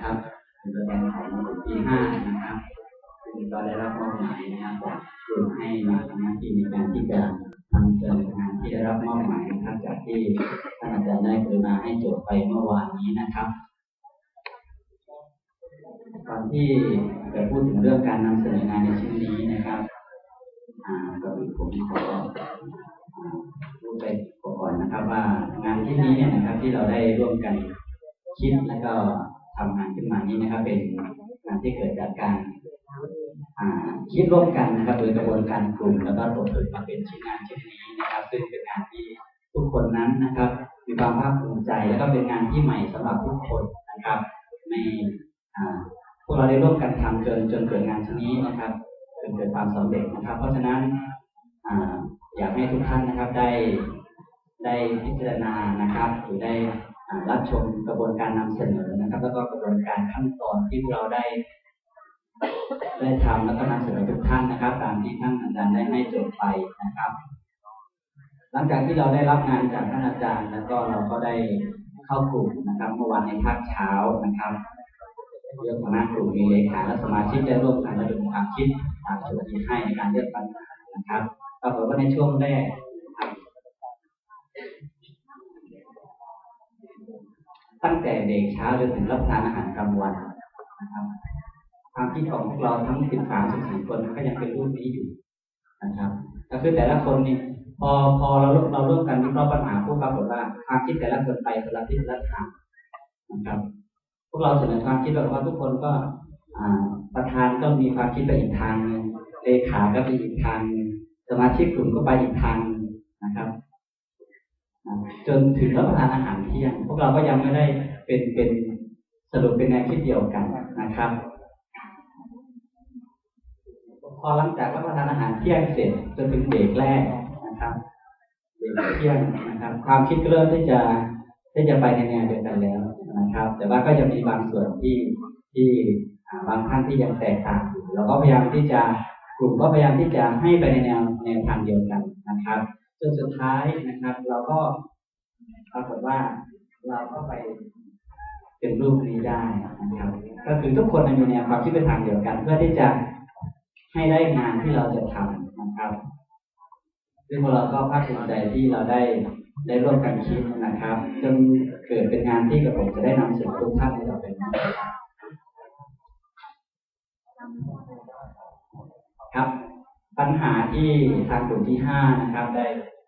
นะครับเป็นตัวแทนของกลุ่มที่ห้านะครับซึ่งก็ได้รับมอบหมายนะครับจากกลุ่มให้มาทำหน้าที่ในการที่จะนำเสนองานที่ได้รับมอบหมายนะครับ จากที่ท่านอาจารย์ได้กรุณาให้โจทย์ไปเมื่อวานนี้นะครับก่อนที่จะพูดถึงเรื่องการนำเสนองานในชิ้นนี้นะครับอ่าก็ผมขอพูดไปก่อนนะครับ ว่างานที่นี้เนี่ยนะครับ ที่เราได้ร่วมกันคิดแล้วก็ ทำงานขึ้นมานี้นะครับ เป็นงานที่เกิดจากการคิดร่วมกันนะครับโดยกระบวนการกลุ่มแล้วก็ตกผลึกมาเป็นชิ้นงานชิ้นนี้นะครับ ซึ่งเป็นงานที่ทุกคนนั้นนะครับ มีความภาคภูมิใจ แล้วก็เป็นงานที่ใหม่สำหรับทุกคนนะครับ ในอ่าพวกเราได้ร่วมกันทำจนจนเกิดงานชิ้นนี้นะครับจนเกิดความสำเร็จนะครับ เพราะฉะนั้นอยากให้ทุกท่านนะครับได้ได้พิจารณานะครับหรือได้ รับชมกระบวนการนำเสนอนะครับ แล้วก็กระบวนการขั้นตอนที่พวกเราได้ ได้ทำแล้วก็นำเสนอทุกท่านนะครับ ตามที่ท่านอาจารย์ได้ให้โจทย์ไปนะครับ หลังจากที่เราได้รับงานจากท่านอาจารย์ แล้วก็เราก็ได้เข้ากลุ่มนะครับเมื่อวานในภาคเช้านะครับเรื่องคณะกลุ่มมีเลขาและสมาชิกได้ร่วมกันระดมความคิดตามโจทย์ที่ให้ในการเลือกปัญหานะครับก็เผยว่าในช่วงแรก แต่เบรกเช้าจนถึงรับประทานอาหารกลางวันนะครับ ความคิดของพวกเราทั้ง13 14คนก็ยังเป็นรูปนี้อยู่นะครับ ก็คือแต่ละคนนี่พอพอเราเราร่วมกันวิเคราะห์ปัญหาผู้ปรากฏว่าความคิดแต่ละคนไปคนละทิศละทางนะครับ พวกเราเสนอความคิดแบบว่าทุกคนก็ประธานก็มีความคิดไปอีกทางหนึ่งเลขาก็ไปอีกทางสมาชิกกลุ่มก็ไปอีกทางนะครับจนถึงรับประทานอาหารเที่ยง พวกเราก็ยังไม่ได้ เป็นเป็นสรุปเป็นแนวคิดเดียวกันนะครับ พอหลังจากรับประทานอาหารเที่ยงเสร็จจนถึงเบรกแรกนะครับเบรกเที่ยงนะครับ ความคิดก็เริ่มที่จะที่จะไปในแนวเดียวกันแล้วนะครับ แต่ว่าก็จะมีบางส่วนที่ที่บางท่านที่ยังแตกต่างอยู่เราก็พยายามที่จะกลุ่มก็พยายามที่จะให้ไปในแนวแนวทางเดียวกันนะครับจนสุดท้ายนะครับ เราก็ปรากฏว่าเราก็ไป เป็นรูปนี้ได้นะครับ ก็คือทุกคนมีแนวความคิดเป็นทางเดียวกัน เพื่อที่จะให้ได้งานที่เราจะทำนะครับซึ่งพวกเราก็ภาคภูมิใจที่เราได้ได้ร่วมกันคิดนะครับ จนเกิดเป็นงานที่กระผมจะได้นำเสนอทุกท่านในต่อไปนี้ครับ ปัญหาที่ทางกลุ่มที่ห้านะครับ ได้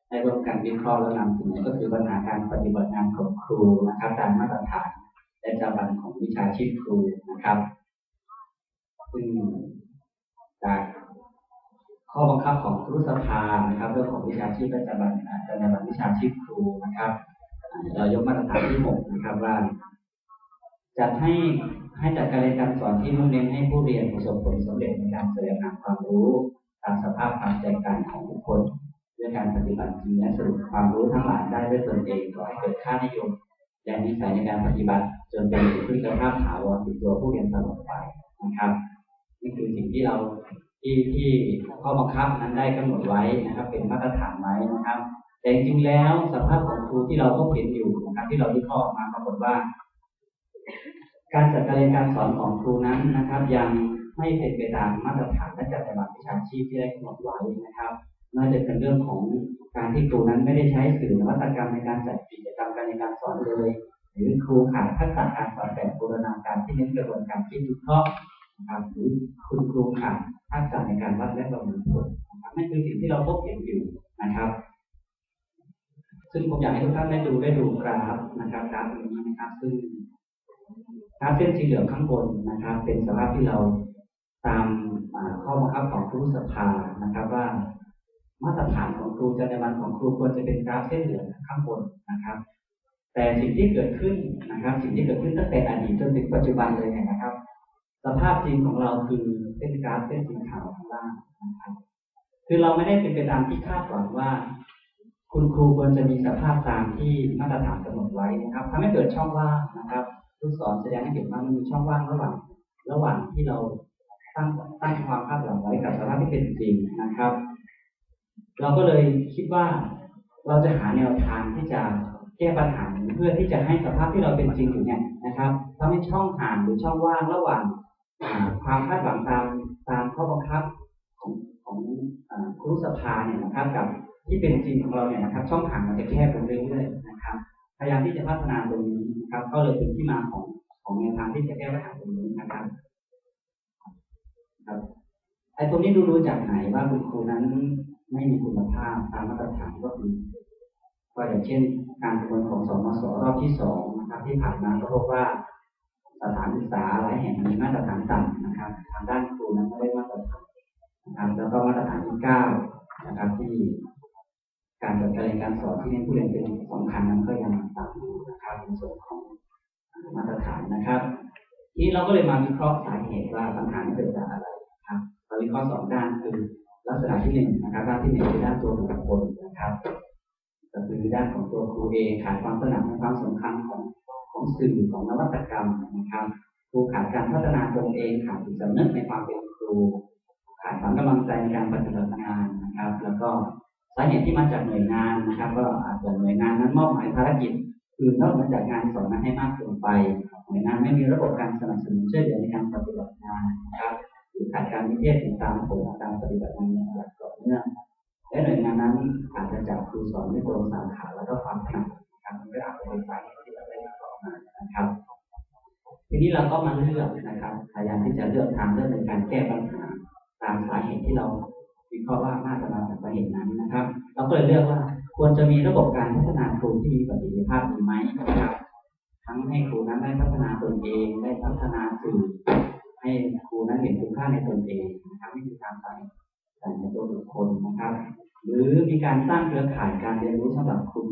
ได้ร่วมกันวิเคราะห์และนำเสนอก็คือปัญหาการปฏิบัติงานของครูนะครับตามมาตรฐาน และจรรยาบรรณของวิชาชีพครูนะครับ ซึ่งจากข้อบังคับของครูสภานะครับ เรื่องของวิชาชีพประจำวันจรรยาบรรณวิชาชีพครูนะครับเรายกมาตรฐานที่หกนะครับว่าจัดให้ให้จัดการเรียนการสอนที่มุ่งเน้นให้ผู้เรียนประสบผลสำเร็จในการแสวงหาความรู้ตามสภาพความแตกต่างของบุคคลด้วยการปฏิบัติจริงและสรุปความรู้ทั้งหลายได้ด้วยตนเองก่อให้เกิดค่านิยม และนิสัยในการปฏิบัติจนเป็นที่พึ่งและภาพถาวรติดตัวผู้เรียนตลอดไปนะครับนี่คือสิ่งที่เราที่ที่ข้อบังคับนั้นได้กำหนดไว้นะครับ เป็นมาตรฐานไว้นะครับ แต่จริงๆแล้วสภาพของครูที่เราพบเห็นอยู่นะครับที่เราวิเคราะห์มาปรากฏว่า การจัดการเรียนการสอนของครูนั้นนะครับ ยังไม่เป็นไปตามมาตรฐานและจัดระดับวิชาชีพที่ได้กำหนดไว้นะครับไม่ว่าจะเป็นเรื่องของ การที่ครูนั้นไม่ได้ใช้สื่อนวัตกรรมในการจัดกิจกรรมการเรียนการสอนเลย หรือครูขาดทักษะการสอนแบบบูรณาการที่เน้นกระบวนการคิดวิเคราะห์นะครับหรือคุณครูขาดทักษะในการวัดและประเมินผลนะครับนั่นคือสิ่งที่เราพบเห็นอยู่นะครับ ซึ่งผมอยากให้ทุกท่านได้ดูได้ดูกราฟนะครับกราฟนี้นะครับ ซึ่งกราฟเส้นสีเหลืองข้างบนนะครับ เป็นสภาพที่เราตามข้อบังคับของครูสภานะครับว่า มาตรฐานของครูจรรยาบรรณของครูควรจะเป็นกราฟเส้นเหลืองข้างบนนะครับ แต่สิ่งที่เกิดขึ้นนะครับ สิ่งที่เกิดขึ้นตั้งแต่อดีตจนถึงปัจจุบันเลยเนี่ยนะครับ สภาพจริงของเราคือเส้นกราฟเส้นสีขาวข้างล่างนะครับคือเราไม่ได้เป็นไปตามที่คาดหวังว่า คุณครูควรจะมีสภาพตามที่มาตรฐานกำหนดไว้นะครับทำให้เกิดช่องว่างนะครับลูกศรแสดงให้เห็นว่ามันมีช่องว่างระหว่างระหว่างที่เราตั้งตั้งความคาดหวังไว้กับสภาพที่เป็นจริงนะครับ เราก็เลยคิดว่าเราจะหาแนวทางที่จะแก้ปัญหาเพื่อที่จะให้สภาพที่เราเป็นจริงอยู่เนี่ยนะครับทำให้ช่องห่างหรือช่องว่างระหว่างความคาดหวังตามตามข้อบังคับของของครูสภาเนี่ยนะครับ กับที่เป็นจริงของเราเนี่ยนะครับ ช่องห่างมันจะแคบลงเรื่อยๆนะครับพยายามที่จะพัฒนาตรงนี้นะครับ ก็เลยเป็นที่มาของของแนวทางที่จะแก้ปัญหาตรงนี้นะครับครับไอ้ตรงนี้ดูดูจากไหนว่าคุณครูนั้น ไม่มีคุณภาพตามมาตรฐานก็คือก็อย่างเช่น การประเมินของสมศรอบที่สองนะครับ ที่ผ่านมาก็พบว่าสถานศึกษาหลายแห่งมีมาตรฐานต่ำนะครับ ทางด้านครูนั้นไม่ได้มาตรฐานนะครับแล้วก็มาตรฐานที่เก้านะครับที่การจัดการเรียนการสอนที่เน้นผู้เรียนเป็นสำคัญนั้นก็ยังต่ำอยู่นะครับในส่วนของมาตรฐานนะครับ ทีนี้เราก็เลยมาวิเคราะห์สาเหตุว่าปัญหาเกิดจากอะไรครับเราวิเคราะห์สองด้านคือ ลักษณะที่หนึ่งนะครับด้านที่หนึ่งคือด้านตัวบุคคลนะครับก็คือด้านของตัวครูเองขาดความตระหนักในความสำคัญของของสื่อของนวัตกรรมนะครับครูขาดการพัฒนาตนเองขาดจิตสำนึกในความเป็นครู ขาดความกำลังใจในการปฏิบัติงานนะครับ แล้วก็สาเหตุที่มาจากหน่วยงานนะครับ ก็อาจจะหน่วยงานนั้นมอบหมายภารกิจคือนอกเหนือจากงานสอนนั้นให้มากเกินไป หน่วยงานไม่มีระบบการสนับสนุนช่วยเหลือในการปฏิบัติงานนะครับือขาดการวิเทศติดตามผลการปฏิบัติงานอย่างต่อเนื่องและหน่วยงานนั้นอาจจะจับครูสอนไม่ตรงสาขาแล้วก็ความถนัดนะครับมันก็อาจจะเป็นสาเหตุที่เราได้ต่อมานะครับ ทีนี้เราก็มาเลือกนะครับพยายามที่จะเลือกทางเลือกในการแก้ปัญหาตามสาเหตุที่เราวิเคราะห์ว่าน่าจะมาจากสาเหตุนั้นนะครับ เราก็เลยเลือกว่าควรจะมีระบบการพัฒนาครูที่มีประสิทธิภาพดีไหมนะครับทั้งให้ครูนั้นได้พัฒนาตนเองได้พัฒนาสื่อ นั้นเห็นคุณค่าในตนเองนะครับนี่คือการใส่ใส่ในตัวบุคคลนะครับ หรือมีการสร้างเครือข่ายการเรียนรู้สำหรับครู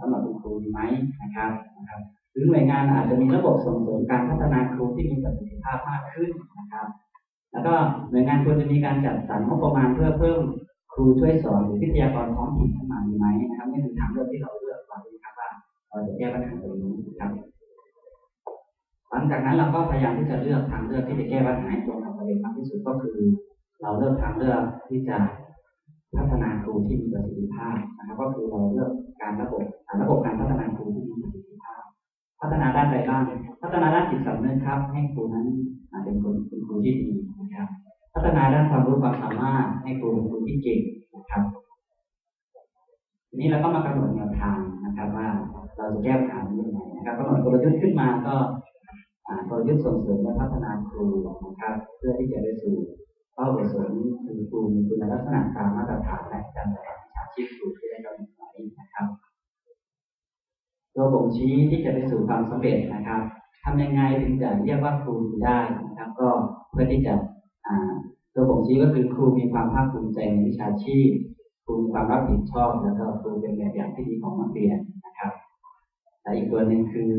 สำหรับคุณครูไหมนะครับนะครับ หรือหน่วยงานอาจจะมีระบบส่งเสริมการพัฒนาครูที่มีประสิทธิภาพมากขึ้นนะครับ แล้วก็หน่วยงานควรจะมีการจัดสรรงบประมาณเพื่อเพิ่มครูช่วยสอนหรือวิทยากรท้องถิ่นขึ้นมาดีไหมนะครับนี่คือทางเลือกที่เราเลือกก่อนะครับว่าเราจะแก้ปัญหาตรงนี้นะครับหลังจากนั้นเราก็พยายามที่จะเลือกทางเลือกที่จะแก้ปัญหาตรงกับประ เด็นมากที่สุดก็คือ เราเลือกทางเลือกที่จะพัฒนาครูที่มีประสิทธิภาพนะครับ ก็คือเราเลือกการระบบระบบการพัฒนาครูที่มีประสิทธิภาพ พัฒนาด้านใดบ้างพัฒนาด้านจิตสำนึกครับ ให้ครูนั้นเป็นคนเป็นครูที่ดีนะครับ พัฒนาด้านความรู้ความสามารถให้ครูเป็นครูที่เก่งนะครับทีนี้เราก็มากำหนดแนวทางนะครับ ว่าเราจะแก้ปัญหานี้ยังไงนะครับกำหนดกลยุทธ์ขึ้นมาก็ กลยุทธ์ส่งเสริมและพัฒนาครูนะครับ เพื่อที่จะไปสู่เป้าประสงค์คือครูมีคุณลักษณะตามมาตรฐานและการจัดการวิชาชีพครูที่ได้กำหนดไว้นะครับ ตัวบ่งชี้ที่จะไปสู่ความสำเร็จนะครับทำยังไงถึงจะเรียกว่าครูได้นะครับ ก็เพื่อที่จะตัวบ่งชี้ก็คือครูมีความภาคภูมิใจในวิชาชีพครูมีความรับผิดชอบ แล้วก็ครูเป็นแบบอย่างที่ดีของนักเรียนนะครับและอีกตัวหนึ่งคือ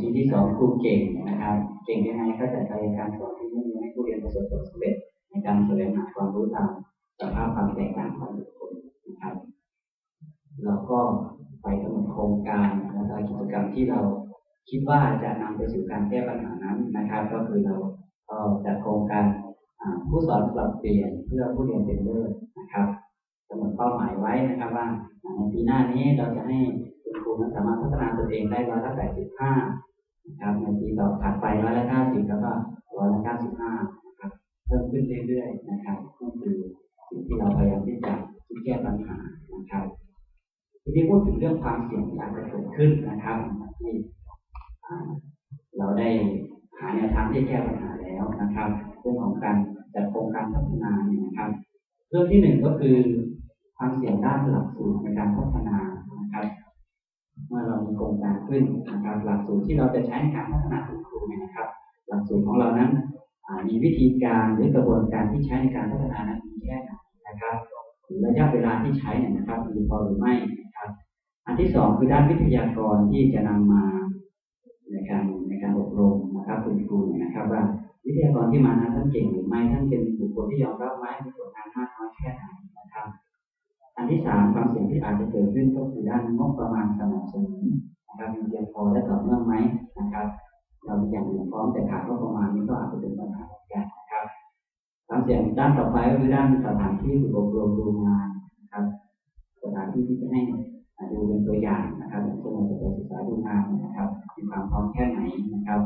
ตัวบ่งชี้ที่สองครูเก่งนะครับ เก่งยังไงก็จะใช้การสอนที่มุ่งให้ผู้เรียนประสบผลสำเร็จในการแสวงหาความรู้ตามสภาพความแตกต่างของบุคคลนะครับเราก็ไปกำหนดโครงการและกิจกรรมที่เราคิดว่าจะนำไปสู่การแก้ปัญหานั้นนะครับ ก็คือเราก็จัดโครงการผู้สอนปรับเปลี่ยนเพื่อผู้เรียนเป็นเลิศนะครับกำหนดเป้าหมายไว้นะครับว่าในปีหน้านี้เราจะให้คุณครูนั้นสามารถพัฒนาตัวเองได้ร้อยละแปดสิบห้า ครับในปีต่อถัดไปร้อยละเก้าสิบแล้วก็ร้อยละเก้าสิบห้านะครับเพิ่มขึ้นเรื่อยๆนะครับก็คือสิ่งที่เราพยายามที่จะแก้ปัญหานะครับทีนี้พูดถึงเรื่องความเสี่ยงที่อาจจะเกิดขึ้นนะครับที่เราได้หาแนวทางที่แก้ปัญหาแล้วนะครับเรื่องของการจัดโครงการพัฒนาเนี่ยนะครับ เรื่องที่หนึ่งก็คือความเสี่ยงด้านหลักสูตรในการพัฒนา เมื่อเรามีโครงการขึ้นนะครับหลักสูตรที่เราจะใช้ในการพัฒนาคุณครูเนี่ยนะครับ หลักสูตรของเรานั้นมีวิธีการหรือกระบวนการที่ใช้ในการพัฒนานั้นมีแค่ไหนนะครับหรือระยะเวลาที่ใช้เนี่ยนะครับมีพอหรือไม่นะครับ อันที่สองคือด้านวิทยากรที่จะนำมาในการในการอบรมนะครับคุณครูนะครับ ว่าวิทยากรที่มานั้นท่านเก่งหรือไม่ท่านเป็นบุคคลที่ยอมรับไหมมีผลงานมากน้อยแค่ไหน ที่สามความเสี่ยงที่อาจจะเกิดขึ้นก็คือด้านงบประมาณสนับสนุนนะครับมีเพียงพอและต่อเนื่องไหมนะครับ เราอย่างอื่นพร้อมแต่ขาดงบประมาณนี้ก็อาจจะเป็นปัญหาเหมือนกันนะครับความเสี่ยงด้านต่อไปก็คือด้านสถานที่ฝึกอบรมดูงานนะครับ สถานที่ที่จะให้ดูเป็นตัวอย่างนะครับอย่างเช่นเราจะไปศึกษาดูงานนะครับมีความพร้อมแค่ไหนนะครับ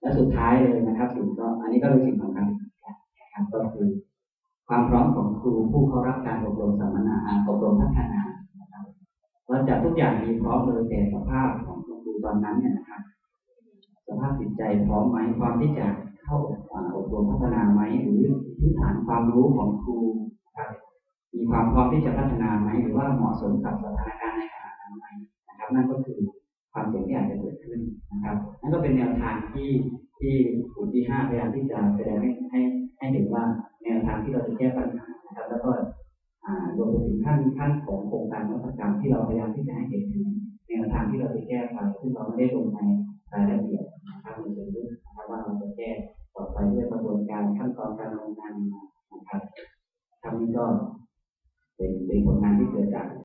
และสุดท้ายเลยนะครับสิ่งก็อันนี้ก็เป็นสิ่งสำคัญ มีพร้อแต่สภาพของครูตอนนั้นเนี่ยนะครับสภาพจิตใจพร้อมไหมพร้อมที่จะเข้าอบรมพัฒนาไหมหรือพื้นฐานความรู้ของครูครับมีความพร้อมที่จะพัฒนาไหมหรือว่าเหมาะสมกับสถานการณ์ในขณะนั้นไหมนะครับ นั่นก็คือความเสี่ยงที่อาจจะเกิดขึ้นนะครับนั่นก็เป็นแนวทางที่ที่กลุ่มที่ห้าพยายามที่จะแสดงให้ให้ให้เห็นว่าแนวทางที่เราจะแก้ปัญหา